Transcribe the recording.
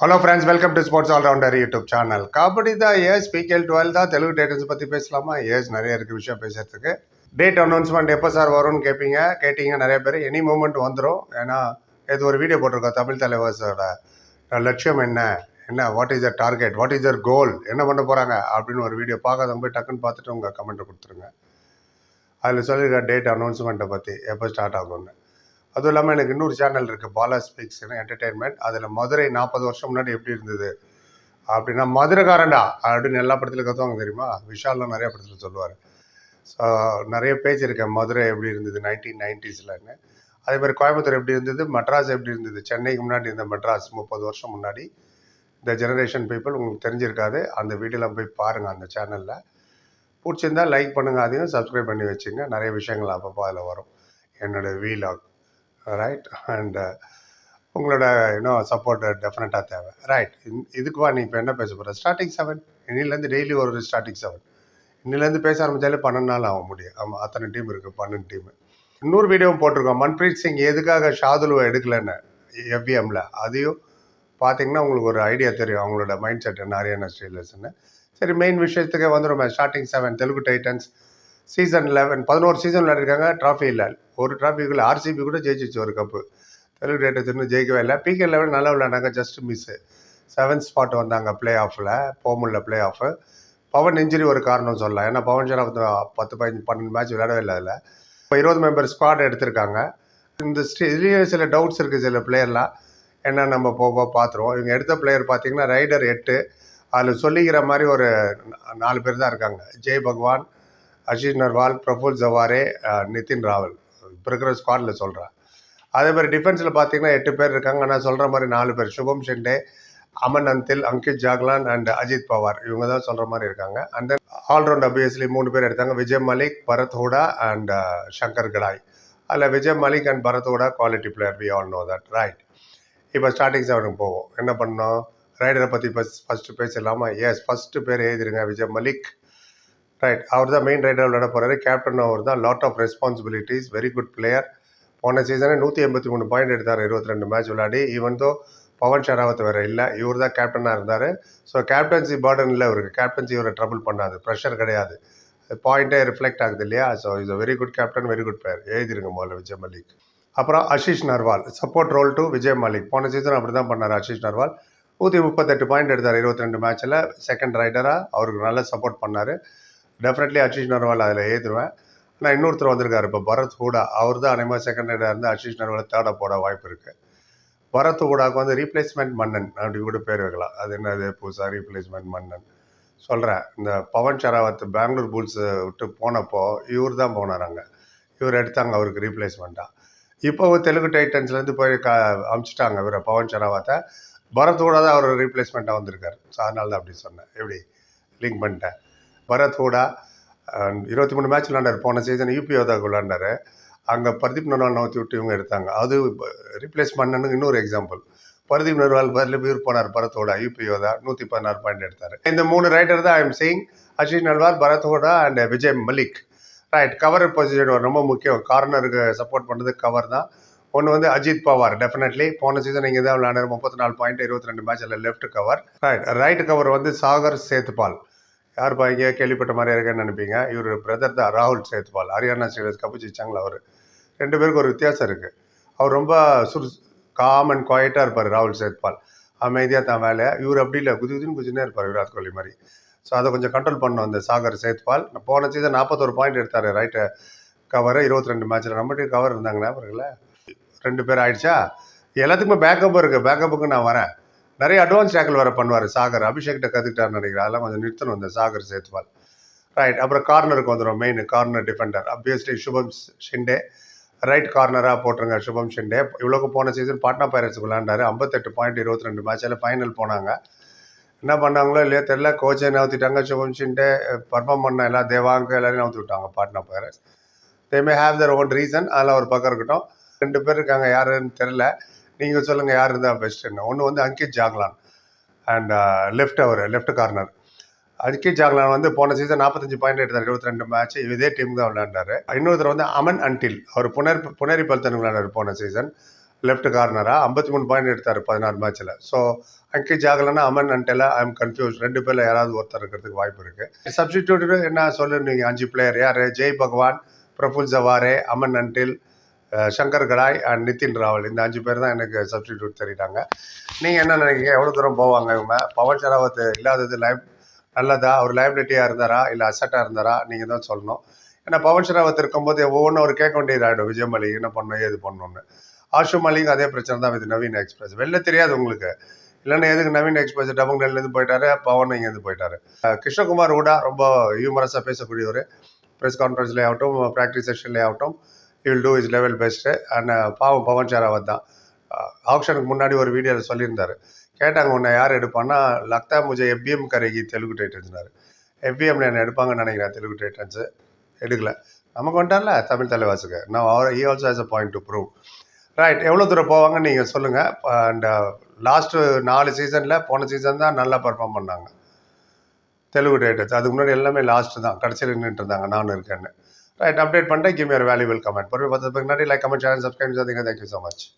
Hello friends welcome to sports all rounder YouTube channel kabaddi தான் ace PKL twelve தான் Telugu Titans பற்றி பேசலாமா? Ace நிறைய இருக்குது விஷயம் பேசுகிறதுக்கு டேட் அனௌன்ஸ்மெண்ட் எப்போ சார் வரும்னு கேட்பீங்க கேட்டிங்க நிறைய பேர். எனி மூமெண்ட் வந்துடும் ஏன்னா இது ஒரு வீடியோ போட்டிருக்கோம் தமிழ் தலைவர்ஸோட. லட்சியம் என்ன? என்ன? What is the target what is their goal என்ன பண்ண போகிறாங்க அப்படின்னு ஒரு வீடியோ பார்க்காத போய் டக்குன்னு பார்த்துட்டு உங்கள் கமெண்ட்டை கொடுத்துருங்க. அதில் சொல்லியிருக்க டேட் அனௌன்ஸ்மெண்ட்டை பற்றி எப்போ ஸ்டார்ட் ஆகும்னு. அதுவும் இல்லாமல் எனக்கு இன்னொரு சேனல் இருக்குது பாலா ஸ்பீக்ஸ்னு என்டர்டெயின்மெண்ட் அதில் மதுரை நாற்பது வருஷம் முன்னாடி எப்படி இருந்தது? அப்படின்னா மதுரைக்காரன்டா அப்படின்னு எல்லா படத்துலையும் கற்றுவாங்க தெரியுமா? விஷால்லாம் நிறைய படத்தில் சொல்லுவார். ஸோ நிறைய பேஜ் இருக்கேன் மதுரை எப்படி இருந்தது நைன்டீன் நைன்டிஸ்லன்னு அதே மாதிரி கோயம்புத்தூர் எப்படி இருந்தது மெட்ராஸ் எப்படி இருந்தது? சென்னைக்கு முன்னாடி இருந்த மெட்ராஸ் முப்பது வருஷம் முன்னாடி. இந்த ஜெனரேஷன் பீப்புள் உங்களுக்கு தெரிஞ்சிருக்காது. அந்த வீடியோலாம் போய் பாருங்கள் அந்த சேனலில் பிடிச்சிருந்தா லைக் பண்ணுங்கள் அதையும் சப்ஸ்கிரைப் பண்ணி வச்சுங்க. நிறைய விஷயங்கள் அப்பப்போ அதில் வரும். என்னோடய வீலாக் ரைட் அண்ட் uh, உங்களோட இன்னும் சப்போர்ட் டெஃபினட்டாக தேவை. ரைட் இதுக்கு வா நீ இப்போ என்ன பேச போகிற ஸ்டார்டிங் செவன் இன்னிலேருந்து டெய்லி ஒரு ஸ்டார்டிங் செவன் இன்னிலேருந்து பேச ஆரம்பித்தாலே பன்னெண்டு நாள் ஆக முடியும். ஆமாம் அத்தனை டீம் இருக்குது பன்னெண்டு டீம் இன்னொரு வீடியோவும் போட்டிருக்கோம். மன்பிரீத் சிங் எதுக்காக ஷாதுலுவை எடுக்கலன்னு எஃப்எம்ல அதையும் பார்த்தீங்கன்னா உங்களுக்கு ஒரு ஐடியா தெரியும். அவங்களோட மைண்ட் செட் என்ன ஹரியானா ஸ்டீலர்ஸ்னு சரி மெயின் விஷயத்துக்கே வந்துடும் starting seven Telugu Titans season eleven பதினோரு சீசன் விளையாடிருக்காங்க ட்ராஃபி இல்லை. ஒரு ட்ராஃபிக்குள்ளே ஆர்சிபி கூட ஜெயிச்சிச்சு ஒரு கப்பு தெலுங்கு டைட்டன்ஸ் இன்னும் ஜெயிக்கவே இல்லை. பிகே லெவன் நல்லா விளையாண்டாங்க ஜஸ்ட் மிஸ்ஸு செவன்த் ஸ்பாட் வந்தாங்க ப்ளே ஆஃபில் போக முடியல ப்ளே ஆஃபு பவன் இன்ஜுரி ஒரு காரணம் சொல்லலாம். ஏன்னா பவன் ஷராஃப் பத்து பதினஞ்சு பன்னெண்டு மேட்ச் விளையாடவே இல்லை அதில். இப்போ இருபது மெம்பர் ஸ்குவாட் எடுத்திருக்காங்க. இந்த ஸ்டே இதுலேயே சில டவுட்ஸ் இருக்குது சில பிளேயர்லாம் என்ன நம்ம போக பார்த்துருவோம் இவங்க எடுத்த பிளேயர் பார்த்தீங்கன்னா ரைடர் எட்டு. அதில் சொல்லிக்கிற மாதிரி ஒரு நாலு பேர் தான் இருக்காங்க. ஜெய் பகவான் அஷிஷ் நர்வால் பிரஃபுல் ஜவாரே நிதின் ராவல். இப்போ இருக்கிற ஸ்குவாடில் சொல்கிறேன் அதே மாதிரி டிஃபென்ஸில் பார்த்தீங்கன்னா எட்டு பேர் இருக்காங்க. நான் சொல்கிற மாதிரி நாலு பேர். சுபம் ஷெண்டே அமன் அந்தில் அங்கித் ஜாக்லான் அண்ட் அஜித் பவார். இவங்க தான் சொல்கிற மாதிரி இருக்காங்க. அண்ட் தென் ஆல்ரவுண்ட் அபியஸ்லி மூணு பேர் எடுத்தாங்க. விஜய் மலிக் பரத் ஹூடா அண்ட் சங்கர் கடாய். அதில் Vijay Malik and Bharat Hooda quality player we all know that right இப்போ ஸ்டார்டிங் செவனுக்கு போவோம். என்ன பண்ணோம்? ரைடரை பற்றி ஃபஸ்ட் ஃபஸ்ட்டு பேசலாமா? எஸ் ஃபஸ்ட்டு பேர் எழுதிருங்க. விஜய் மலிக் ரைட் அவர் தான் மெயின் ரைடர் விளையாட போகிறாரு கேப்டன் அவர் தான் lot of responsibilities very good player போன சீசனே நூற்றி எண்பத்தி மூணு பாயிண்ட் எடுத்தார். இருபத்தி ரெண்டு மேட்ச் விளையாடி. ஈவன் தோ பவன் ஷராவத் வேறு இல்லை இவர் தான் கேப்டனாக இருந்தார். ஸோ கேப்டன்சி பேர்டன் இல்லை இவருக்கு கேப்டன்சி இவரை ட்ரபிள் பண்ணாது. ப்ரெஷர் கிடையாது. பாயிண்ட்டே ரிஃப்ளெக்ட் ஆகுது இல்லையா? So is a very good captain very good player எழுதிருங்க முதல்ல விஜய் மல்லிக். அப்புறம் Ashish Narwal support role to Vijay Malik. போன சீசன் அப்படி தான் பண்ணார் அஷிஷ் நர்வால். நூற்றி முப்பத்தெட்டு பாயிண்ட் எடுத்தார் இருபத்தி ரெண்டு மேட்ச்சில் செகண்ட் ரைடராக அவருக்கு நல்லா சப்போர்ட் பண்ணார். டெஃபினெட்லி அஷிஷ் நர்வால் அதில் ஏற்றுவேன் ஆனால் இன்னொருத்தர் வந்திருக்காரு. இப்போ பரத் ஹூடா அவர் தான் அனைமா செகண்ட் ஹேண்டாக இருந்து அஷிஷ் நர்வால் தேர்டாக போட வாய்ப்பு இருக்குது பரத் ஹூடாக்கு வந்து ரீப்ளேஸ்மெண்ட் மன்னன் அப்படி கூட பேர் வைக்கலாம். அது என்னது? புதுசாக ரீப்ளேஸ்மெண்ட் மன்னன். சொல்கிறேன் இந்த பவன் ஷராவத் பெங்களூர் புல்ஸ் விட்டு போனப்போ இவர் தான் போனார் அங்கே. இவர் எடுத்தாங்க அவருக்கு ரீப்ளேஸ்மெண்ட்டாக இப்போ தெலுங்கு டைட்டன்ஸ்லேருந்து போய் க அமுச்சிட்டாங்க இவரை பவன் ஷராவத்தை பரத் ஹூடா தான் அவர் ரீப்ளேஸ்மெண்ட்டாக வந்திருக்காரு. ஸோ அதனால தான் அப்படி சொன்னேன். எப்படி? லிங்க் பண்ணிட்டேன். பரத் ஹூடா இருபத்தி மூணு மேட்ச் விளாண்டார் போன சீசன் யூபி யோதாக்கு விளாண்டாரு அங்கே பர்தீப் நர்வால் நவுத்தி விட்டு இவங்க எடுத்தாங்க. அது ரீப்ளேஸ் பண்ணனுக்கு இன்னொரு எக்ஸாம்பிள் பர்தீப் நர்வால் பதில் இவர் போனார் பரத்தோட யூபி யோதா நூற்றி பதினாறு பாயிண்ட் எடுத்தார். இந்த மூணு ரைடர் தான் I'm saying Ashish Narwal பரத்தோடா and Vijay Malik right cover position ரொம்ப முக்கியம். கார்னருக்கு சப்போர்ட் பண்ணுறது கவர் தான். ஒன்று வந்து அஜித் பவார் டெஃபினெட்லி போன சீசன் இங்கே தான் விளையாடுற முப்பத்தி நாலு பாயிண்ட் இருபத்தி ரெண்டு மேட்ச்சில் left cover right right cover வந்து சாகர் சேத்துபால். யாருப்பா இங்கே கேள்விப்பட்ட மாதிரி இருக்கேன்னு நினைப்பீங்க. இவர் பிரதர் தான் ராகுல் சேத்துபால் ஹரியானா ஸ்டேட்டஸ் கப்பு ஜெயிச்சாங்களா அவர். ரெண்டு பேருக்கு ஒரு வித்தியாசம் இருக்குது அவர் ரொம்ப சுறு காம் அண்ட் குவாய்ட்டாக இருப்பார் ராகுல் சேத்பால். அமைதியாக தான் வேலை. இவர் அப்படி இல்லை. குதி குதின்னு குதினே இருப்பார் விராட் கோலி மாதிரி. ஸோ அதை கொஞ்சம் கண்ட்ரோல் பண்ணோம் அந்த சாகர் சேத்பால். போன சீசன் நாற்பத்தொரு பாயிண்ட் எடுத்தார் ரைட்டு கவரு இருபத்தி ரெண்டு மேட்ச்சில் நம்மகிட்ட கவர் இருந்தாங்க அவர்கள ரெண்டு பேர் ஆயிடுச்சா? எல்லாத்துக்குமே பேக்கப் இருக்குது பேக்கப்புக்கு நான் வரேன். நிறைய அட்வான்ஸ் டேக்கிள் வேறு பண்ணுவார். சாகர். அபிஷேக்கிட்ட கற்றுக்கிட்டாருன்னு நினைக்கிறேன். அதெல்லாம் கொஞ்சம் நிறுத்தணும் இந்த சாகர் சேத்பால் ரைட் அப்புறம் கார்னருக்கு வந்துடும் main corner defender obviously Shubham Shinde. Right கார்னராக போட்டுருங்க சுபம் ஷிண்டே. இவ்வளோக்கு போன சீசன் பாட்னா பைரட்ஸ் விளாண்டாரு ஐம்பத்தெட்டு பாயிண்ட் இருபத்தி ரெண்டு மேட்ச்சில் ஃபைனல் போனாங்க. என்ன பண்ணாங்களோ இல்லையோ தெரில கோச்சை நவுத்திட்டாங்க சுபம் ஷிண்டே. பர்ஃபார்ம் பண்ண எல்லாம் தேவாங்க எல்லாரையும் நவுத்தி விட்டாங்க Patna Pirates they may have their own reason அதில் ஒரு பக்கம் இருக்கட்டும். ரெண்டு பேர் இருக்காங்க. யாருன்னு தெரில நீங்கள் சொல்லுங்கள் யார் இருந்தால் பெஸ்ட்டுன்னு ஒன்று வந்து அங்கித் ஜாக்லான் அண்ட் லெஃப்ட் அவர் லெஃப்ட் கார்னர் அங்கித் ஜாக்லான் வந்து போன சீசன் நாற்பத்தஞ்சு பாயிண்ட் எடுத்தார் இருபத்தி ரெண்டு மேட்ச் இதே டீம் தான் விளையாண்டாரு. இன்னொருத்தர் வந்து அமன் அன்டில் அவர் புனர் புனரி பல்தன் விளையாண்டார் போன சீசன் லெஃப்ட் கார்னராக ஐம்பத்தி மூணு பாயிண்ட் எடுத்தார் பதினாறு மேட்ச்சில் ஸோ அங்கிச் ஆகலைன்னா அமன் அண்டெல்லாம் ஐ எம் கன்ஃபியூஸ் ரெண்டு பேரில் யாராவது ஒருத்தர் இருக்கிறதுக்கு வாய்ப்பு இருக்குது சப்ஸ்டிடியூட் என்ன சொல்லுறீங்க அஞ்சு பிளேயர் யார்? ஜெய் பகவான் பிரபுல் ஜவாரே அமன் அன்டில் சங்கர் கடாய் அண்ட் நிதின் ராவல். இந்த அஞ்சு பேர் தான் எனக்கு சப்ஸ்டிடியூட் தெரியிட்டாங்க நீங்கள் என்ன நினைக்கிறீங்க? எவ்வளோ தூரம் போவாங்க இவங்க? பவன் ஷராவத் இல்லாதது லைப் நல்லதா? அவர் லைபிலிட்டியாக இருந்தாரா? இல்லை அசட்டாக இருந்தாரா? நீங்கள் தான் சொல்லணும். ஏன்னா பவன் ஷராவத் இருக்கும்போது ஒவ்வொன்றும் அவர் கேட்க வேண்டியதாகிடும் விஜய் மலிக் என்ன பண்ணணும்? ஏது பண்ணணும்னு. ஆஷு மலிக் அதே பிரச்சனை தான் வித் நவீன் எக்ஸ்பிரஸ். வெளில தெரியாது உங்களுக்கு. இல்லைன்னா எதுக்கு நவீன் எக்ஸ்பிரஸ்? டபங்கல்லேருந்து போயிட்டாரு. பவன் இங்கேருந்து போயிட்டாரு. கிருஷ்ணகுமார் கூட ரொம்ப ஹியூமரஸாக பேசக்கூடியவர். ப்ரெஸ் கான்ஃபரன்ஸ்லேயே ஆகட்டும் ப்ராக்டிஸ் செஷன்லேயே ஆகட்டும் will do his level best and பாவம் பவன் ஷராவத் தான். Uh, ஆப்ஷனுக்கு முன்னாடி ஒரு வீடியோவில் சொல்லியிருந்தார். கேட்டாங்க உன்னை யார் எடுப்பான்னா? லக்தா முஜே எஃபிஎம் கரைகி தெலுங்கு டைட்டன்ஸ்னாரு எஃபிஎம்ல என்ன எடுப்பாங்கன்னு நினைக்கிறேன் தெலுங்கு டைட்டன்ஸு எடுக்கல. நமக்கு வந்துட்டார்ல தமிழ் தலைவாசுக்கு நான் அவர் he also has a point to prove right எவ்வளோ தூரம் போவாங்கன்னு நீங்கள் சொல்லுங்கள் அண்ட் லாஸ்ட்டு uh, நாலு சீசனில் போன சீசன் தான் நல்லா பர்ஃபார்ம் பண்ணாங்க. தெலுங்கு டைட்டன்ஸ் அதுக்கு முன்னாடி எல்லாமே லாஸ்ட்டு தான். கடைசியில் நின்றுட்டு இருந்தாங்க. நானும் இருக்கேன்னு. ரைட் அப்டேட் பண்ணிட்டேன் கிவ் யூர் வேல்யூபிள் கமெண்ட் பொறுமை பார்த்ததுக்கு முன்னாடி லைக் கமெண்ட் சேனல் சப்ஸ்கிரைப் செய்யுங்க தேங்க்யூ ஸோ மச்